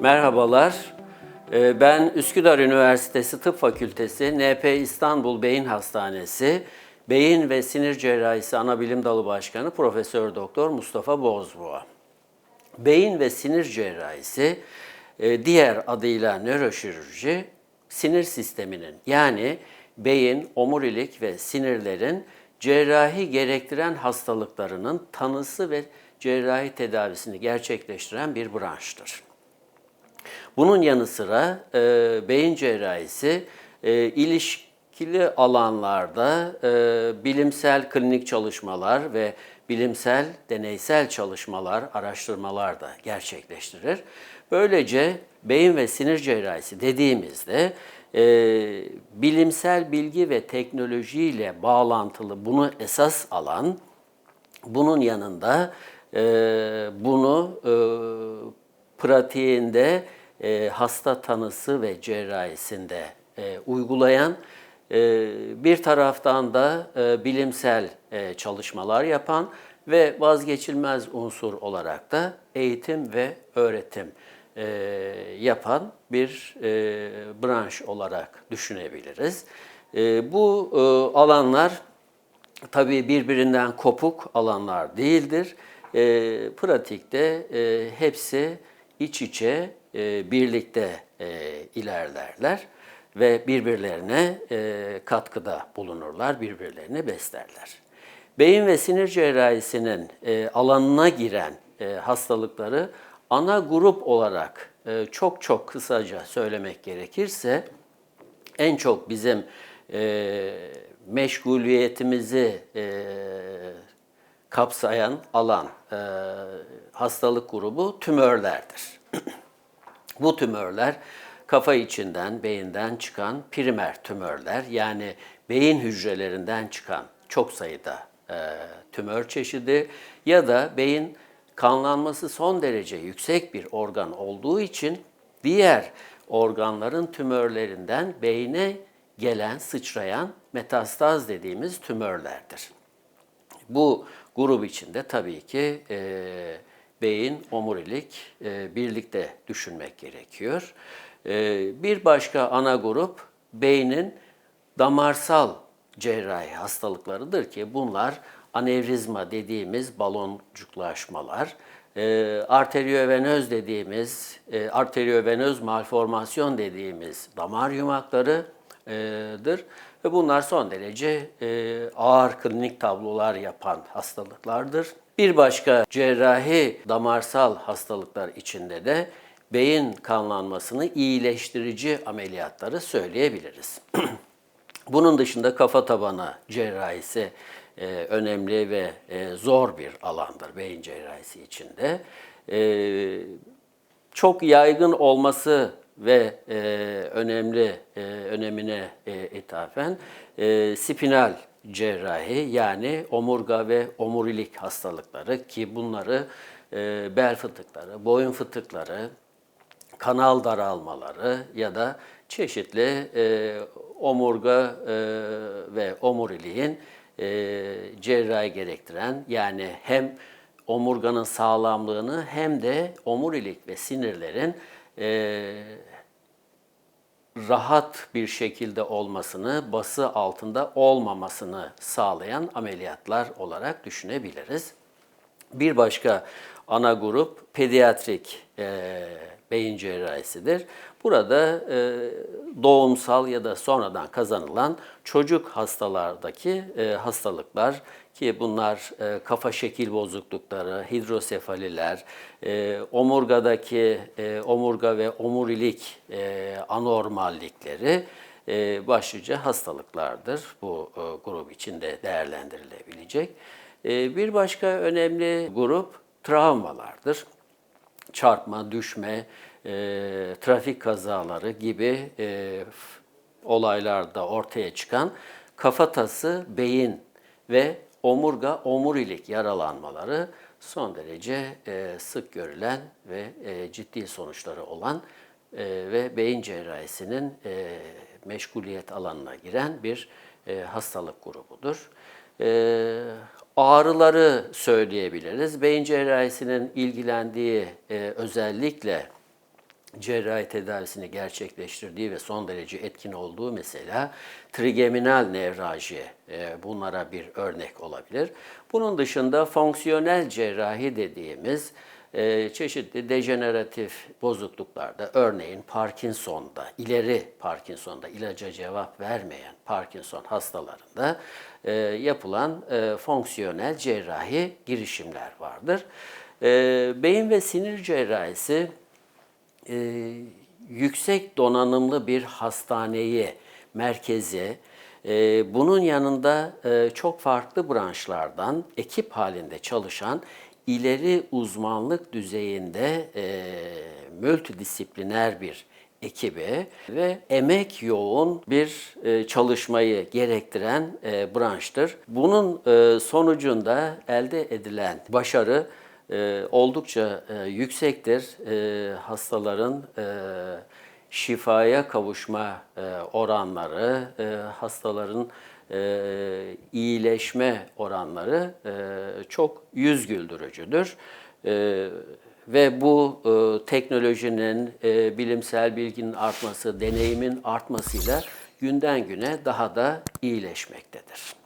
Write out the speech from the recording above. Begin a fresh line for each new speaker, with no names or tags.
Merhabalar. Ee, Ben Üsküdar Üniversitesi Tıp Fakültesi NP İstanbul Beyin Hastanesi Beyin ve Sinir Cerrahisi Anabilim Dalı Başkanı Profesör Doktor Mustafa Bozboğa. Beyin ve sinir cerrahisi e, diğer adıyla nöroşirurji sinir sisteminin yani beyin, omurilik ve sinirlerin cerrahi gerektiren hastalıklarının tanısı ve cerrahi tedavisini gerçekleştiren bir branştır. Bunun yanı sıra e, beyin cerrahisi e, ilişkili alanlarda e, bilimsel klinik çalışmalar ve bilimsel deneysel çalışmalar, araştırmalar da gerçekleştirir. Böylece beyin ve sinir cerrahisi dediğimizde e, bilimsel bilgi ve teknolojiyle bağlantılı bunu esas alan, bunun yanında e, bunu e, pratiğinde e, hasta tanısı ve cerrahisinde e, uygulayan, e, bir taraftan da e, bilimsel e, çalışmalar yapan ve vazgeçilmez unsur olarak da eğitim ve öğretim e, yapan bir e, branş olarak düşünebiliriz. E, bu e, alanlar tabii birbirinden kopuk alanlar değildir. E, pratikte e, hepsi iç içe e, birlikte e, ilerlerler ve birbirlerine e, katkıda bulunurlar, birbirlerini beslerler. Beyin ve sinir cerrahisinin e, alanına giren e, hastalıkları ana grup olarak e, çok çok kısaca söylemek gerekirse en çok bizim e, meşguliyetimizi e, kapsayan alan e, hastalık grubu tümörlerdir. Bu tümörler kafa içinden, beyinden çıkan primer tümörler yani beyin hücrelerinden çıkan çok sayıda e, tümör çeşidi ya da beyin kanlanması son derece yüksek bir organ olduğu için diğer organların tümörlerinden beyne gelen, sıçrayan metastaz dediğimiz tümörlerdir. Bu grup içinde tabii ki e, beyin, omurilik e, birlikte düşünmek gerekiyor. E, bir başka ana grup beynin damarsal cerrahi hastalıklarıdır ki bunlar anevrizma dediğimiz baloncuklaşmalar, e, arteriovenöz dediğimiz, e, arteriovenöz malformasyon dediğimiz damar yumaklarıdır ve bunlar son derece e, ağır klinik tablolar yapan hastalıklardır. Bir başka cerrahi damarsal hastalıklar içinde de beyin kanlanmasını iyileştirici ameliyatları söyleyebiliriz. Bunun dışında kafa tabanı cerrahisi e, önemli ve e, zor bir alandır beyin cerrahisi içinde. E, çok yaygın olması ve e, önemli e, önemine e, ithafen e, spinal cerrahi yani omurga ve omurilik hastalıkları ki bunları e, bel fıtıkları, boyun fıtıkları, kanal daralmaları ya da çeşitli e, omurga e, ve omuriliğin e, cerrahi gerektiren yani hem omurganın sağlamlığını hem de omurilik ve sinirlerin e, rahat bir şekilde olmasını, bası altında olmamasını sağlayan ameliyatlar olarak düşünebiliriz. Bir başka ana grup pediatrik e, beyin cerrahisidir. Burada e, doğumsal ya da sonradan kazanılan çocuk hastalardaki e, hastalıklar ki bunlar e, kafa şekil bozuklukları, hidrosefaliler, e, omurgadaki e, omurga ve omurilik e, anormallikleri e, başlıca hastalıklardır. Bu e, grup içinde değerlendirilebilecek. E, bir başka önemli grup travmalardır çarpma, düşme, e, trafik kazaları gibi e, olaylarda ortaya çıkan kafatası, beyin ve omurga, omurilik yaralanmaları son derece e, sık görülen ve e, ciddi sonuçları olan e, ve beyin cerrahisinin e, meşguliyet alanına giren bir e, hastalık grubudur. E, ağrıları söyleyebiliriz. Beyin cerrahisinin ilgilendiği e, özellikle cerrahi tedavisini gerçekleştirdiği ve son derece etkin olduğu mesela trigeminal nevraji e, bunlara bir örnek olabilir. Bunun dışında fonksiyonel cerrahi dediğimiz e, çeşitli dejeneratif bozukluklarda örneğin Parkinson'da, ileri Parkinson'da ilaca cevap vermeyen Parkinson hastalarında e, yapılan fonksiyonel cerrahi girişimler vardır. Beyin ve sinir cerrahisi e, yüksek donanımlı bir hastaneyi, merkezi, e, bunun yanında e, çok farklı branşlardan ekip halinde çalışan ileri uzmanlık düzeyinde e, multidisipliner bir ekibi ve emek yoğun bir e, çalışmayı gerektiren e, branştır. Bunun e, sonucunda elde edilen başarı e, oldukça e, yüksektir. E, hastaların e, şifaya kavuşma e, oranları, e, hastaların e, iyileşme oranları e, çok yüz güldürücüdür. E, ve bu e, teknolojinin, e, bilimsel bilginin artması, deneyimin artmasıyla günden güne daha da iyileşmektedir.